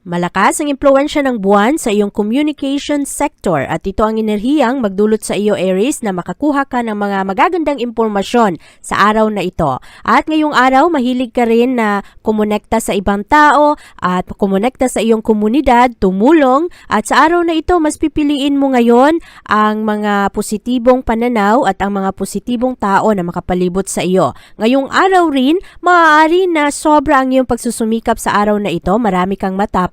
Malakas ang impluensya ng buwan sa iyong communication sector at ito ang enerhiyang magdulot sa iyo Aries na makakuha ka ng mga magagandang impormasyon sa araw na ito. At ngayong araw, mahilig ka rin na kumonekta sa ibang tao at kumonekta sa iyong komunidad, tumulong at sa araw na ito, mas pipiliin mo ngayon ang mga positibong pananaw at ang mga positibong tao na makapalibot sa iyo. Ngayong araw rin, maaari na sobra ang iyong pagsusumikap sa araw na ito, marami kang matapos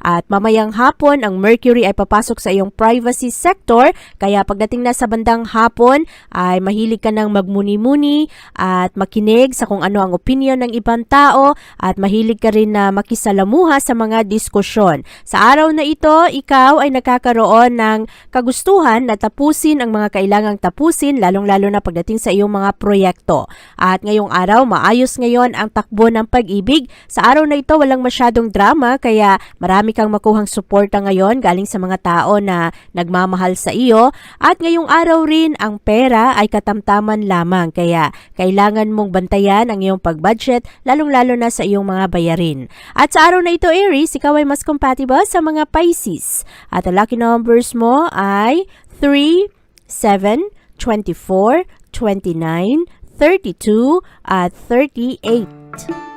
at mamayang hapon ang Mercury ay papasok sa iyong privacy sector kaya pagdating na sa bandang hapon ay mahilig ka ng magmuni-muni at makinig sa kung ano ang opinion ng ibang tao at mahilig ka rin na makisalamuha sa mga diskusyon. Sa araw na ito, ikaw ay nagkakaroon ng kagustuhan na tapusin ang mga kailangang tapusin lalong-lalo na pagdating sa iyong mga proyekto. At ngayong araw, maayos ngayon ang takbo ng pag-ibig. Sa araw na ito, walang masyadong drama kaya marami kang makuhang suporta ngayon galing sa mga tao na nagmamahal sa iyo. At ngayong araw rin, ang pera ay katamtaman lamang kaya kailangan mong bantayan ang iyong pag-budget lalong-lalo na sa iyong mga bayarin. At sa araw na ito, Aries, ikaw ay mas compatible sa mga Pisces. At ang lucky numbers mo ay 3, 7, 24, 29, 32, at 38.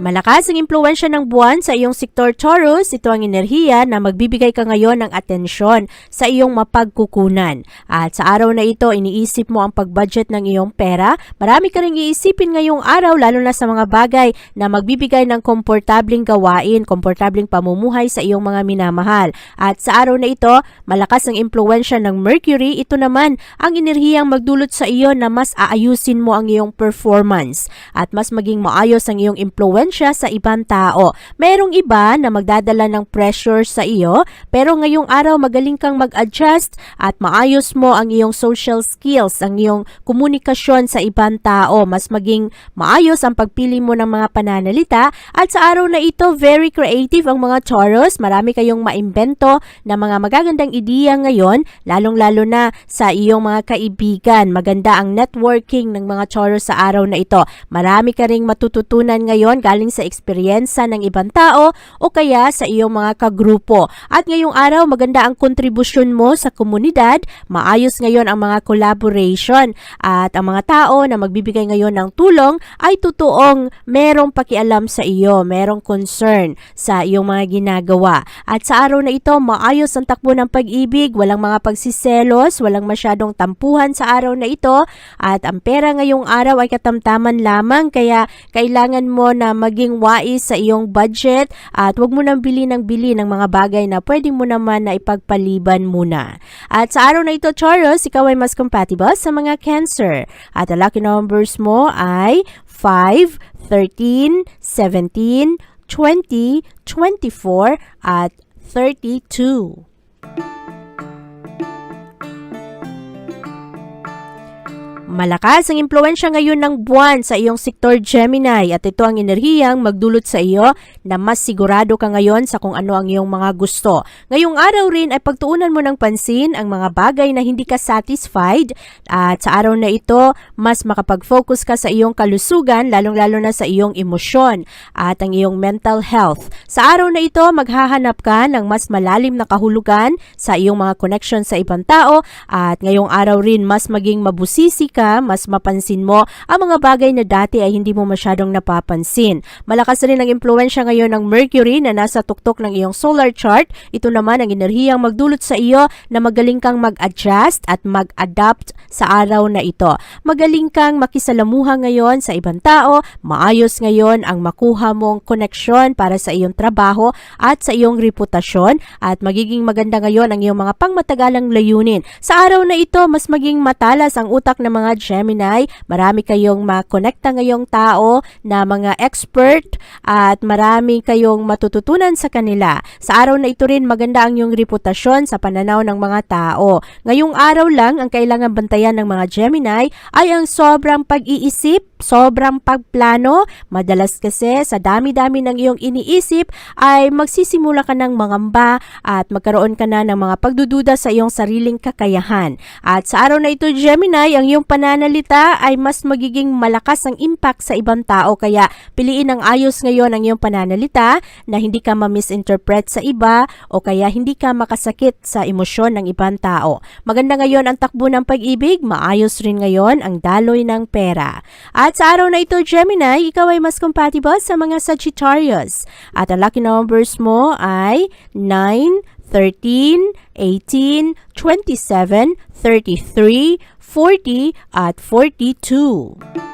Malakas ang impluensya ng buwan sa iyong sektor Taurus. Ito ang enerhiya na magbibigay ka ngayon ng atensyon sa iyong mapagkukunan. At sa araw na ito, iniisip mo ang pag-budget ng iyong pera. Marami ka rin iisipin ngayong araw, lalo na sa mga bagay na magbibigay ng komportabling gawain, komportabling pamumuhay sa iyong mga minamahal. At sa araw na ito, malakas ang impluensya ng Mercury. Ito naman ang enerhiyang magdulot sa iyo na mas aayusin mo ang iyong performance at mas maging maayos ang iyong impluensya sa ibang tao. Merong iba na magdadala ng pressure sa iyo, pero ngayong araw magaling kang mag-adjust at maayos mo ang iyong social skills, ang iyong komunikasyon sa ibang tao. Mas maging maayos ang pagpili mo ng mga pananalita at sa araw na ito, very creative ang mga Taurus. Marami kayong maimbento na mga magagandang ideya ngayon, lalong-lalo na sa iyong mga kaibigan. Maganda ang networking ng mga Taurus sa araw na ito. Marami ka ring matututunan ngayon galing sa eksperyensa ng ibang tao o kaya sa iyong mga kagrupo. At ngayong araw, maganda ang kontribusyon mo sa komunidad. Maayos ngayon ang mga collaboration at ang mga tao na magbibigay ngayon ng tulong ay totoong merong pakialam sa iyo, merong concern sa iyong mga ginagawa. At sa araw na ito, maayos ang takbo ng pag-ibig, walang mga pagsiselos, walang masyadong tampuhan sa araw na ito at ang pera ngayong araw ay katamtaman lamang kaya kailangan mo na maging wais sa iyong budget at huwag mo nang bili ng bili ng mga bagay na pwede mo naman na ipagpaliban muna. At sa araw na ito, Taurus, ikaw ay mas compatible sa mga Cancer. At ang lucky numbers mo ay 5, 13, 17, 20, 24, at 32. Malakas ang impluensya ngayon ng buwan sa iyong sektor Gemini at ito ang enerhiyang magdulot sa iyo na mas sigurado ka ngayon sa kung ano ang iyong mga gusto. Ngayong araw rin ay pagtuunan mo ng pansin ang mga bagay na hindi ka satisfied at sa araw na ito mas makapag-focus ka sa iyong kalusugan lalong-lalo na sa iyong emosyon at ang iyong mental health. Sa araw na ito maghahanap ka ng mas malalim na kahulugan sa iyong mga connection sa ibang tao at ngayong araw rin mas maging mabusisi ka ka, mas mapansin mo ang mga bagay na dati ay hindi mo masyadong napapansin. Malakas rin ang impluensya ngayon ng Mercury na nasa tuktok ng iyong solar chart. Ito naman ang enerhiyang magdulot sa iyo na magaling kang mag-adjust at mag-adapt sa araw na ito. Magaling kang makisalamuha ngayon sa ibang tao, maayos ngayon ang makuha mong koneksyon para sa iyong trabaho at sa iyong reputasyon at magiging maganda ngayon ang iyong mga pangmatagalang layunin. Sa araw na ito, mas maging matalas ang utak ng mga Gemini. Marami kayong makonekta ngayong tao na mga expert at marami kayong matututunan sa kanila. Sa araw na ito rin maganda ang iyong reputasyon sa pananaw ng mga tao. Ngayong araw lang ang kailangan bantayan ng mga Gemini ay ang sobrang pag-iisip, sobrang pagplano. Madalas kasi sa dami-dami ng iyong iniisip ay magsisimula ka ng mangamba at magkaroon ka na ng mga pagdududa sa iyong sariling kakayahan. At sa araw na ito Gemini, ang iyong pananalita ay mas magiging malakas ang impact sa ibang tao kaya piliin ang ayos ngayon ang iyong pananalita na hindi ka ma-misinterpret sa iba o kaya hindi ka makasakit sa emosyon ng ibang tao. Maganda ngayon ang takbo ng pag-ibig, maayos rin ngayon ang daloy ng pera. At sa araw na ito Gemini, ikaw ay mas compatible sa mga Sagittarius. At ang lucky numbers mo ay 9, 13, 18, 27, 33, 40 at 42.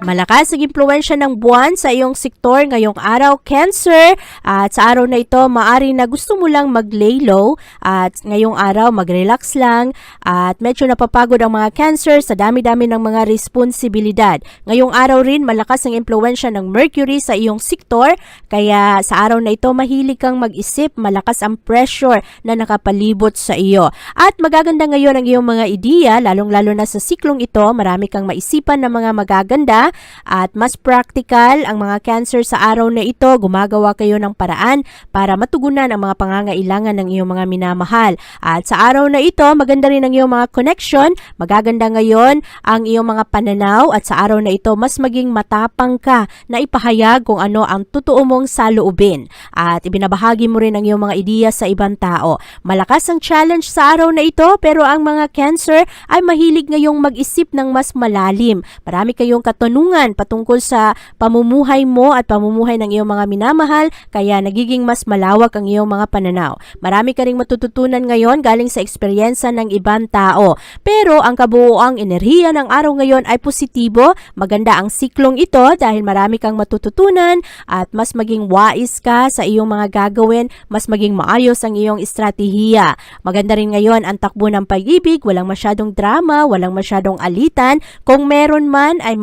Malakas ang impluensya ng buwan sa iyong sektor ngayong araw, Cancer. At sa araw na ito, maari na gusto mo lang mag-lay low at ngayong araw mag-relax lang at medyo napapagod ang mga Cancer sa dami-dami ng mga responsibilidad. Ngayong araw rin, malakas ang impluensya ng Mercury sa iyong sektor kaya sa araw na ito, mahilig kang mag-isip, malakas ang pressure na nakapalibot sa iyo. At magaganda ngayon ang iyong mga ideya, lalong-lalo na sa siklong ito, marami kang maisipan na mga magaganda at mas practical ang mga cancer sa araw na ito. Gumagawa kayo ng paraan para matugunan ang mga pangangailangan ng iyong mga minamahal. At sa araw na ito, maganda rin ang iyong mga connection. Magaganda ngayon ang iyong mga pananaw at sa araw na ito, mas maging matapang ka na ipahayag kung ano ang totoo mong saloobin. At ibinabahagi mo rin ang iyong mga ideya sa ibang tao. Malakas ang challenge sa araw na ito pero ang mga cancer ay mahilig ngayong mag-isip ng mas malalim. Marami kayong katanungan patungkol sa pamumuhay mo at pamumuhay ng iyong mga minamahal kaya nagiging mas malawak ang iyong mga pananaw. Marami ka ring matututunan ngayon galing sa eksperyensa ng ibang tao. Pero ang kabuoang enerhiya ng araw ngayon ay positibo. Maganda ang siklong ito dahil marami kang matututunan at mas maging wais ka sa iyong mga gagawin, mas maging maayos ang iyong estratehiya. Maganda rin ngayon ang takbo ng pag-ibig, walang masyadong drama, walang masyadong alitan. Kung meron man ay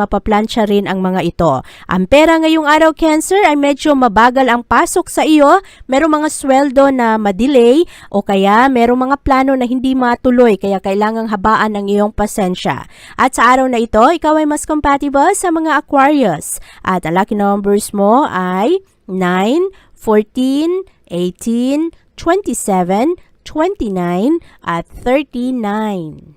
mapaplansya rin ang mga ito. Ang pera ngayong araw Cancer ay medyo mabagal ang pasok sa iyo, merong mga sweldo na madelay o kaya merong mga plano na hindi matuloy kaya kailangang habaan ang iyong pasensya. At sa araw na ito, ikaw ay mas compatible sa mga Aquarius. At ang lucky numbers mo ay 9, 14, 18, 27, 29, at 39.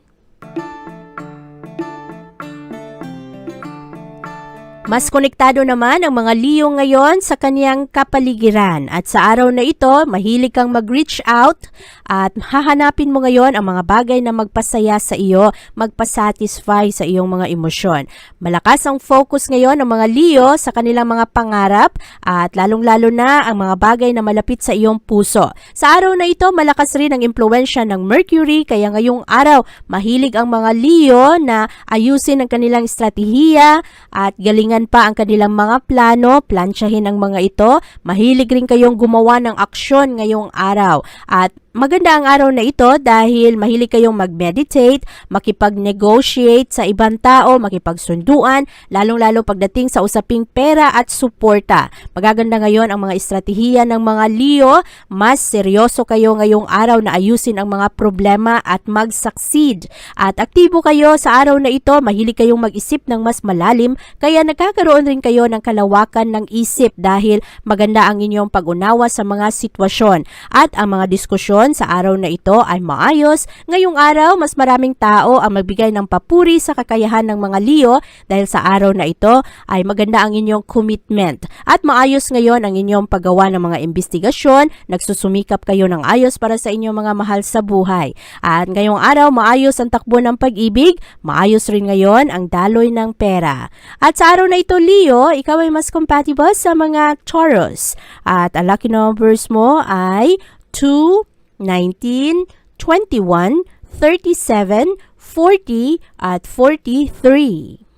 Mas konektado naman ang mga Leo ngayon sa kaniyang kapaligiran at sa araw na ito, mahilig kang mag-reach out at hahanapin mo ngayon ang mga bagay na magpasaya sa iyo, magpasatisfy sa iyong mga emosyon. Malakas ang focus ngayon ng mga Leo sa kanilang mga pangarap at lalong-lalo na ang mga bagay na malapit sa iyong puso. Sa araw na ito, malakas rin ang impluensya ng Mercury kaya ngayong araw, mahilig ang mga Leo na ayusin ang kanilang estratehiya at galingan pa ang kanilang mga plano, plansyahin ang mga ito. Mahilig rin kayong gumawa ng aksyon ngayong araw. At Maganda ang araw na ito dahil mahilig kayong mag-meditate, makipag-negotiate sa ibang tao, makipagsunduan, lalong-lalo pagdating sa usaping pera at suporta. Magaganda ngayon ang mga estratehiya ng mga Leo, mas seryoso kayo ngayong araw na ayusin ang mga problema at mag-succeed. At aktibo kayo sa araw na ito, mahilig kayong mag-isip ng mas malalim, kaya nagkakaroon rin kayo ng kalawakan ng isip dahil maganda ang inyong pag-unawa sa mga sitwasyon at ang mga diskusyon sitwasyon sa araw na ito ay maayos. Ngayong araw, mas maraming tao ang magbigay ng papuri sa kakayahan ng mga Leo dahil sa araw na ito ay maganda ang inyong commitment. At maayos ngayon ang inyong paggawa ng mga investigasyon, nagsusumikap kayo ng ayos para sa inyong mga mahal sa buhay. At ngayong araw, maayos ang takbo ng pag-ibig, maayos rin ngayon ang daloy ng pera. At sa araw na ito, Leo, ikaw ay mas compatible sa mga Taurus. At ang lucky numbers mo ay 2, 19, 21, 37, 40, at 43.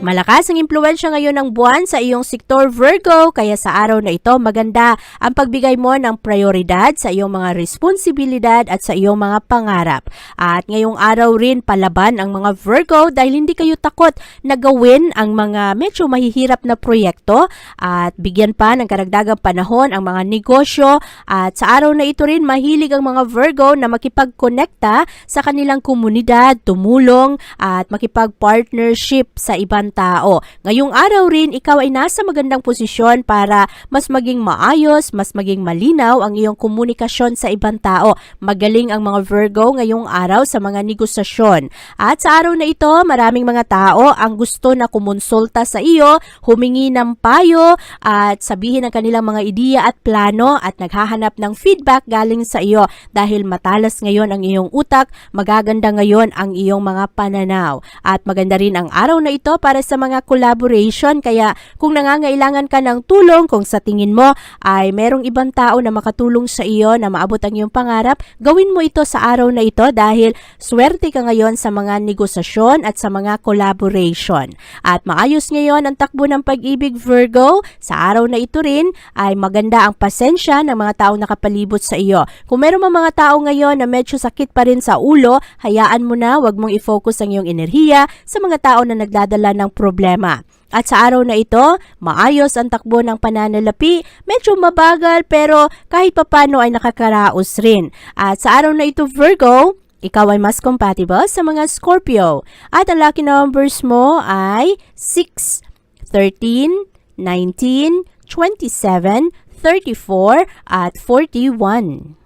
Malakas ang impluensya ngayon ng buwan sa iyong sektor Virgo kaya sa araw na ito maganda ang pagbigay mo ng prioridad sa iyong mga responsibilidad at sa iyong mga pangarap. At ngayong araw rin palaban ang mga Virgo dahil hindi kayo takot na gawin ang mga medyo mahihirap na proyekto at bigyan pa ng karagdagang panahon ang mga negosyo at sa araw na ito rin mahilig ang mga Virgo na makipagkonekta sa kanilang komunidad, tumulong at makipag-partnership sa ibang tao. Ngayong araw rin, ikaw ay nasa magandang posisyon para mas maging maayos, mas maging malinaw ang iyong komunikasyon sa ibang tao. Magaling ang mga Virgo ngayong araw sa mga negosasyon. At sa araw na ito, maraming mga tao ang gusto na kumonsulta sa iyo, humingi ng payo at sabihin ang kanilang mga ideya at plano at naghahanap ng feedback galing sa iyo dahil matalas ngayon ang iyong utak, magaganda ngayon ang iyong mga pananaw. At maganda rin ang araw na ito para sa mga collaboration kaya kung nangangailangan ka ng tulong, kung sa tingin mo ay merong ibang tao na makatulong sa iyo na maabot ang iyong pangarap, gawin mo ito sa araw na ito dahil swerte ka ngayon sa mga negosasyon at sa mga collaboration. At maayos ngayon ang takbo ng pag-ibig Virgo, sa araw na ito rin ay maganda ang pasensya ng mga taong nakapalibot sa iyo. Kung meron mga mga tao ngayon na medyo sakit pa rin sa ulo, hayaan mo na, wag mong i-focus ang iyong enerhiya sa mga tao na nagdadala ng problema. At sa araw na ito, maayos ang takbo ng pananalapi, medyo mabagal pero kahit papano ay nakakaraos rin. At sa araw na ito, Virgo, ikaw ay mas compatible sa mga Scorpio. At ang lucky numbers mo ay 6, 13, 19, 27, 34, at 41.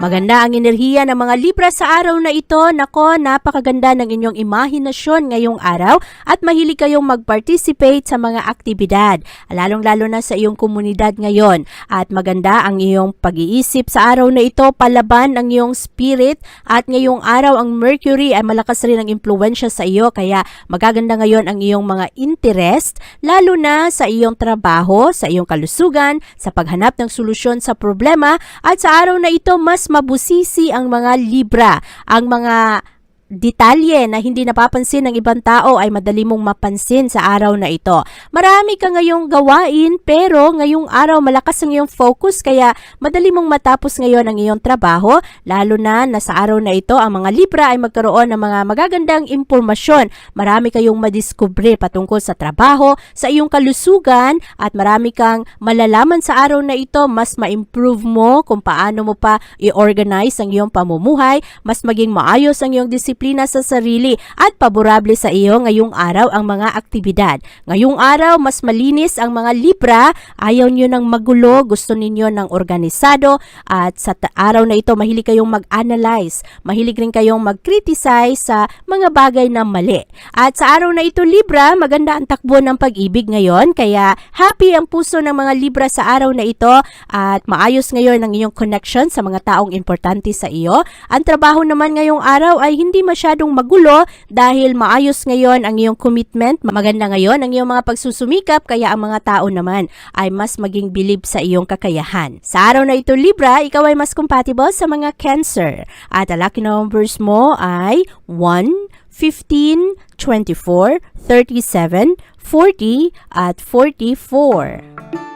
Maganda ang enerhiya ng mga Libra sa araw na ito. Nako, napakaganda ng inyong imahinasyon ngayong araw at mahilig kayong mag-participate sa mga aktibidad, lalong-lalo na sa iyong komunidad ngayon. At maganda ang iyong pag-iisip sa araw na ito, palaban ang iyong spirit at ngayong araw ang Mercury ay malakas rin ang impluensya sa iyo kaya magaganda ngayon ang iyong mga interest, lalo na sa iyong trabaho, sa iyong kalusugan, sa paghanap ng solusyon sa problema at sa araw na ito mas mabusisi ang mga Libra, ang mga detalye na hindi napapansin ng ibang tao ay madali mong mapansin sa araw na ito. Marami ka ngayong gawain pero ngayong araw malakas ang iyong focus kaya madali mong matapos ngayon ang iyong trabaho lalo na na sa araw na ito ang mga Libra ay magkaroon ng mga magagandang impormasyon. Marami kayong madiskubre patungkol sa trabaho, sa iyong kalusugan at marami kang malalaman sa araw na ito mas ma-improve mo kung paano mo pa i-organize ang iyong pamumuhay, mas maging maayos ang iyong disiplina sa sarili at paborable sa iyo ngayong araw ang mga aktibidad. Ngayong araw, mas malinis ang mga Libra, ayaw nyo ng magulo, gusto ninyo ng organisado at sa araw na ito mahilig kayong mag-analyze, mahilig rin kayong mag-criticize sa mga bagay na mali. At sa araw na ito Libra, maganda ang takbo ng pag-ibig ngayon kaya happy ang puso ng mga Libra sa araw na ito at maayos ngayon ang iyong connection sa mga taong importante sa iyo. Ang trabaho naman ngayong araw ay hindi masyadong magulo dahil maayos ngayon ang iyong commitment. Maganda ngayon ang iyong mga pagsusumikap kaya ang mga tao naman ay mas maging bilib sa iyong kakayahan. Sa araw na ito Libra, ikaw ay mas compatible sa mga Cancer. At ang lucky numbers mo ay 1, 15, 24, 37, 40 at 44.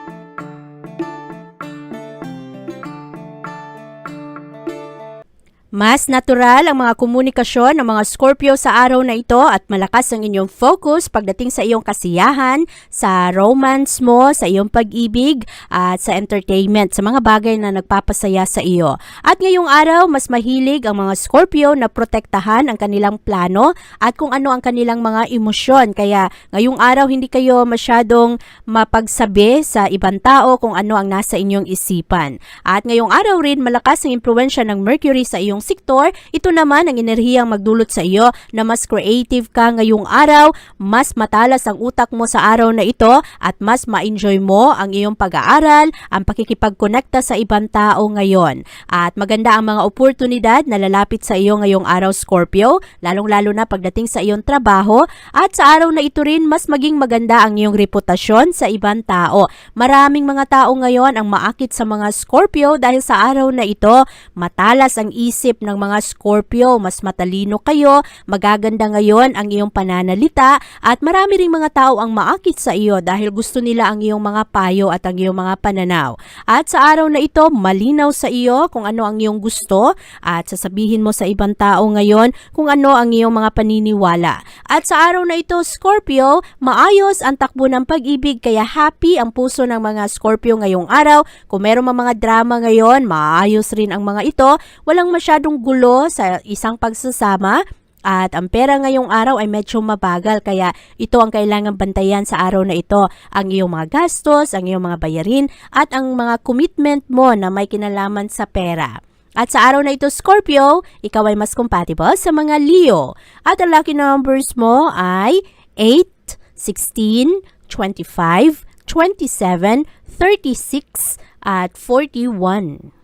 Mas natural ang mga komunikasyon ng mga Scorpio sa araw na ito at malakas ang inyong focus pagdating sa iyong kasiyahan, sa romance mo, sa iyong pag-ibig at sa entertainment, sa mga bagay na nagpapasaya sa iyo. At ngayong araw, mas mahilig ang mga Scorpio na protektahan ang kanilang plano at kung ano ang kanilang mga emosyon. Kaya ngayong araw, hindi kayo masyadong mapagsabi sa ibang tao kung ano ang nasa inyong isipan. At ngayong araw rin, malakas ang impluensya ng Mercury sa iyong sektor, ito naman ang enerhiyang magdulot sa iyo na mas creative ka ngayong araw, mas matalas ang utak mo sa araw na ito at mas ma-enjoy mo ang iyong pag-aaral, ang pakikipagkonekta sa ibang tao ngayon. At maganda ang mga oportunidad na lalapit sa iyo ngayong araw Scorpio, lalong-lalo na pagdating sa iyong trabaho at sa araw na ito rin mas maging maganda ang iyong reputasyon sa ibang tao. Maraming mga tao ngayon ang maakit sa mga Scorpio dahil sa araw na ito, matalas ang isip ng mga Scorpio, mas matalino kayo, magaganda ngayon ang iyong pananalita at marami ring mga tao ang maakit sa iyo dahil gusto nila ang iyong mga payo at ang iyong mga pananaw. At sa araw na ito, malinaw sa iyo kung ano ang iyong gusto at sasabihin mo sa ibang tao ngayon kung ano ang iyong mga paniniwala. At sa araw na ito, Scorpio, maayos ang takbo ng pag-ibig kaya happy ang puso ng mga Scorpio ngayong araw. Kung meron mga drama ngayon, maayos rin ang mga ito. Walang masyadong gulo sa isang pagsasama. At ang pera ngayong araw ay medyo mabagal kaya ito ang kailangan bantayan sa araw na ito. Ang iyong mga gastos, ang iyong mga bayarin at ang mga commitment mo na may kinalaman sa pera. At sa araw na ito, Scorpio, ikaw ay mas compatible sa mga Leo. At ang lucky numbers mo ay 8, 16, 25, 27, 36, at 41.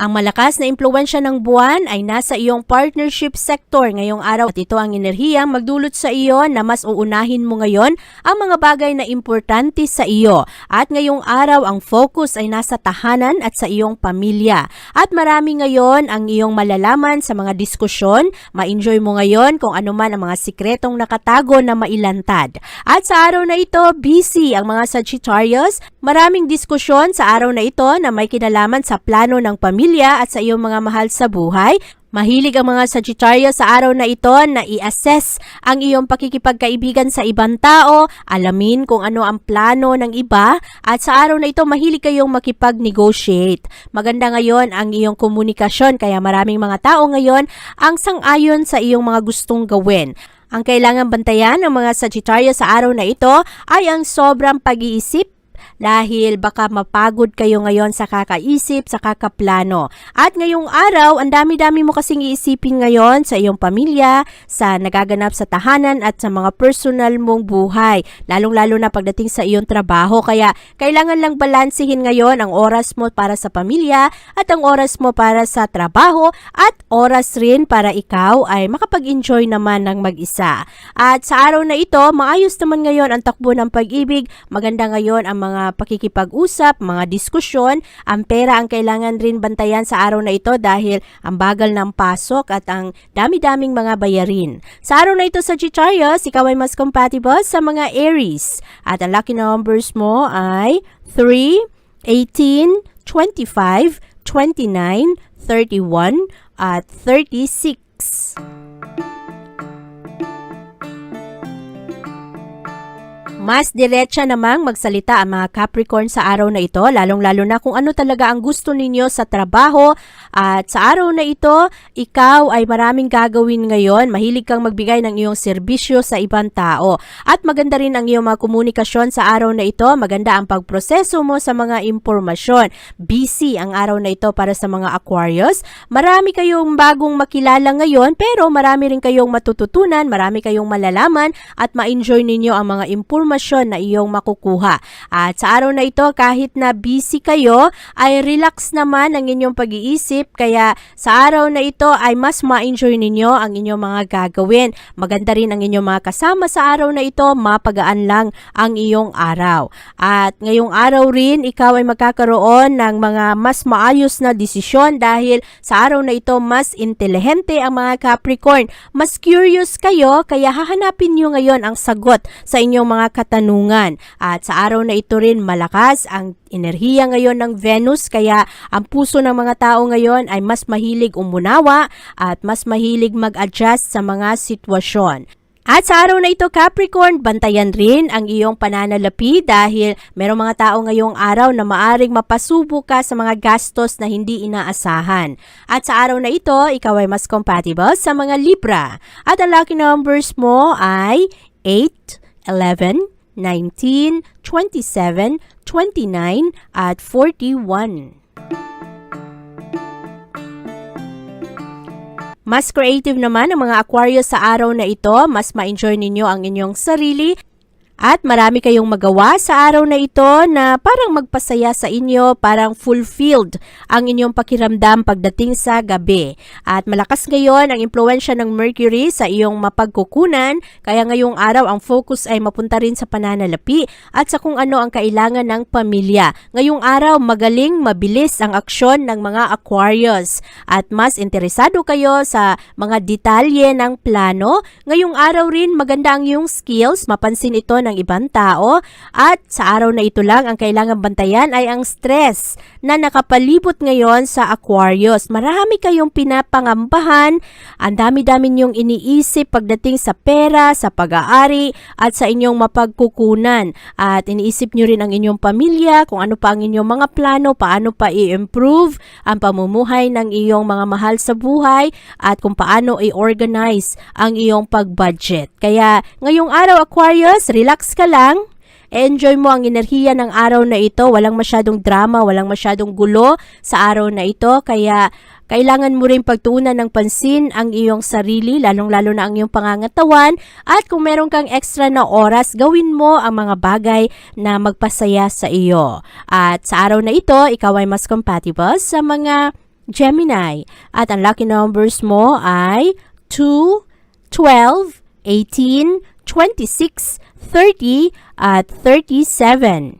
Ang malakas na impluensya ng buwan ay nasa iyong partnership sector ngayong araw at ito ang enerhiyang magdulot sa iyo na mas uunahin mo ngayon ang mga bagay na importante sa iyo. At ngayong araw ang focus ay nasa tahanan at sa iyong pamilya. At marami ngayon ang iyong malalaman sa mga diskusyon. Ma-enjoy mo ngayon kung ano man ang mga sikretong nakatago na mailantad. At sa araw na ito, busy ang mga Sagittarius. Maraming diskusyon sa araw na ito na may kinalaman sa plano ng pamilya at sa iyong mga mahal sa buhay. Mahilig ang mga Sagittarius sa araw na ito na i-assess ang iyong pakikipagkaibigan sa ibang tao, alamin kung ano ang plano ng iba, at sa araw na ito mahilig kayong makipag-negotiate. Maganda ngayon ang iyong komunikasyon kaya maraming mga tao ngayon ang sang-ayon sa iyong mga gustong gawin. Ang kailangan bantayan ng mga Sagittarius sa araw na ito ay ang sobrang pag-iisip dahil baka mapagod kayo ngayon sa kakaisip, sa kakaplano. At ngayong araw, ang dami-dami mo kasing iisipin ngayon sa iyong pamilya, sa nagaganap sa tahanan at sa mga personal mong buhay, lalong-lalo na pagdating sa iyong trabaho. Kaya kailangan lang balansehin ngayon ang oras mo para sa pamilya at ang oras mo para sa trabaho at oras rin para ikaw ay makapag-enjoy naman ng mag-isa. At sa araw na ito, maayos naman ngayon ang takbo ng pag-ibig. Maganda ngayon ang mga pakikipag-usap, mga diskusyon. Ang pera ang kailangan rin bantayan sa araw na ito dahil ang bagal ng pasok at ang dami-daming mga bayarin. Sa araw na ito sa Sagittarius, ikaw ay mas compatible sa mga Aries. At ang lucky numbers mo ay 3, 18, 25, 29, 31, at 36. Mas diretsa namang magsalita ang mga Capricorn sa araw na ito, lalong-lalo na kung ano talaga ang gusto ninyo sa trabaho. At sa araw na ito, ikaw ay maraming gagawin ngayon. Mahilig kang magbigay ng iyong serbisyo sa ibang tao. At maganda rin ang iyong mga komunikasyon sa araw na ito. Maganda ang pagproseso mo sa mga impormasyon. Busy ang araw na ito para sa mga Aquarius. Marami kayong bagong makilala ngayon, pero marami rin kayong matututunan, marami kayong malalaman at ma-enjoy ninyo ang mga impormasyon na iyong makukuha. At sa araw na ito, kahit na busy kayo, ay relax naman ang inyong pag-iisip. Kaya sa araw na ito ay mas ma-enjoy ninyo ang inyong mga gagawin. Maganda rin ang inyong mga kasama sa araw na ito, mapagaan lang ang iyong araw. At ngayong araw rin, ikaw ay magkakaroon ng mga mas maayos na desisyon dahil sa araw na ito, mas intelihente ang mga Capricorn. Mas curious kayo, kaya hahanapin nyo ngayon ang sagot sa inyong mga katanungan. At sa araw na ito rin malakas ang enerhiya ngayon ng Venus kaya ang puso ng mga tao ngayon ay mas mahilig umunawa at mas mahilig mag-adjust sa mga sitwasyon. At sa araw na ito, Capricorn, bantayan rin ang iyong pananalapi dahil merong mga tao ngayong araw na maaring mapasubo ka sa mga gastos na hindi inaasahan. At sa araw na ito, ikaw ay mas compatible sa mga Libra. At ang lucky numbers mo ay 8, 11, 19, 27, 29, at 41. Mas creative naman ang mga Aquarius sa araw na ito, mas ma-enjoy ninyo ang inyong sarili at marami kayong magawa sa araw na ito na parang magpasaya sa inyo, parang fulfilled ang inyong pakiramdam pagdating sa gabi. At malakas ngayon ang impluensya ng Mercury sa iyong mapagkukunan, kaya ngayong araw ang focus ay mapunta rin sa pananalapi at sa kung ano ang kailangan ng pamilya. Ngayong araw magaling, mabilis ang aksyon ng mga Aquarius at mas interesado kayo sa mga detalye ng plano. Ngayong araw rin maganda ang iyong skills, mapansin ito ng ibang tao at sa araw na ito lang ang kailangan bantayan ay ang stress na nakapalibot ngayon sa Aquarius. Marami kayong pinapangambahan, ang dami-dami niyong iniisip pagdating sa pera, sa pag-aari at sa inyong mapagkukunan. At iniisip niyo rin ang inyong pamilya, kung ano pa ang inyong mga plano, paano pa i-improve ang pamumuhay ng iyong mga mahal sa buhay at kung paano i-organize ang iyong pag-budget. Kaya ngayong araw Aquarius, relax ka lang. Enjoy mo ang enerhiya ng araw na ito. Walang masyadong drama, walang masyadong gulo sa araw na ito. Kaya kailangan mo rin pagtuunan ng pansin ang iyong sarili, lalong-lalo na ang iyong pangangatawan. At kung meron kang extra na oras, gawin mo ang mga bagay na magpasaya sa iyo. At sa araw na ito, ikaw ay mas compatible sa mga Gemini. At ang lucky numbers mo ay 2, 12, 18, 26, 30, at 37.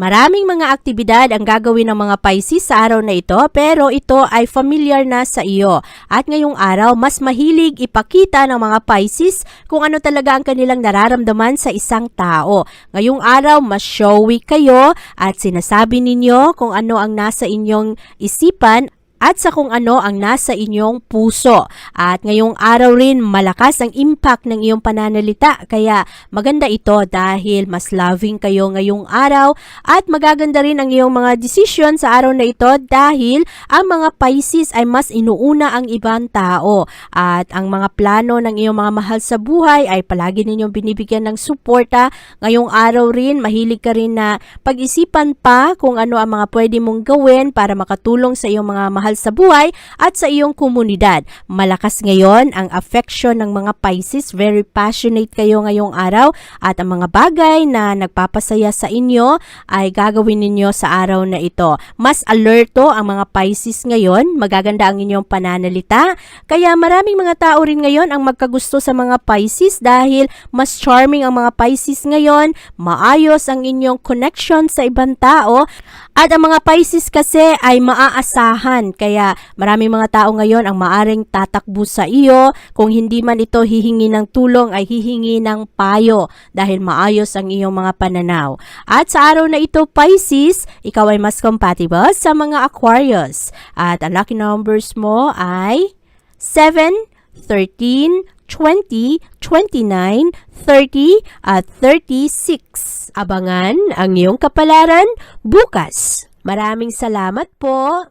Maraming mga aktibidad ang gagawin ng mga Pisces sa araw na ito pero ito ay familiar na sa iyo. At ngayong araw, mas mahilig ipakita ng mga Pisces kung ano talaga ang kanilang nararamdaman sa isang tao. Ngayong araw, mas showy kayo at sinasabi ninyo kung ano ang nasa inyong isipan at sa kung ano ang nasa inyong puso. At ngayong araw rin malakas ang impact ng iyong pananalita kaya maganda ito dahil mas loving kayo ngayong araw at magaganda rin ang iyong mga decision sa araw na ito dahil ang mga Pisces ay mas inuuna ang ibang tao at ang mga plano ng iyong mga mahal sa buhay ay palagi ninyong binibigyan ng suporta. Ngayong araw rin mahilig ka rin na pag-isipan pa kung ano ang mga pwede mong gawin para makatulong sa iyong mga mahal sa buhay at sa iyong komunidad. Malakas ngayon ang affection ng mga Pisces. Very passionate kayo ngayong araw at ang mga bagay na nagpapasaya sa inyo ay gagawin ninyo sa araw na ito. Mas alerto ang mga Pisces ngayon. Magaganda ang inyong pananalita. Kaya maraming mga tao rin ngayon ang magkagusto sa mga Pisces dahil mas charming ang mga Pisces ngayon. Maayos ang inyong connection sa ibang tao. At ang mga Pisces kasi ay maaasahan. Kaya maraming mga tao ngayon ang maaring tatakbo sa iyo. Kung hindi man ito hihingi ng tulong ay hihingi ng payo dahil maayos ang iyong mga pananaw. At sa araw na ito Pisces, ikaw ay mas compatible sa mga Aquarius. At ang lucky numbers mo ay 7, 13, 20, 29, 30, at 36. Abangan ang iyong kapalaran bukas. Maraming salamat po.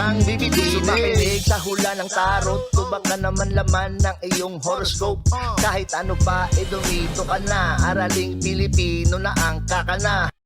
kang bibitinin Sumakinig sa hula ng tarot Tubak na naman laman ng iyong horoscope. Kahit ano pa, eh dumito ka na. Araling Pilipino na ang kakana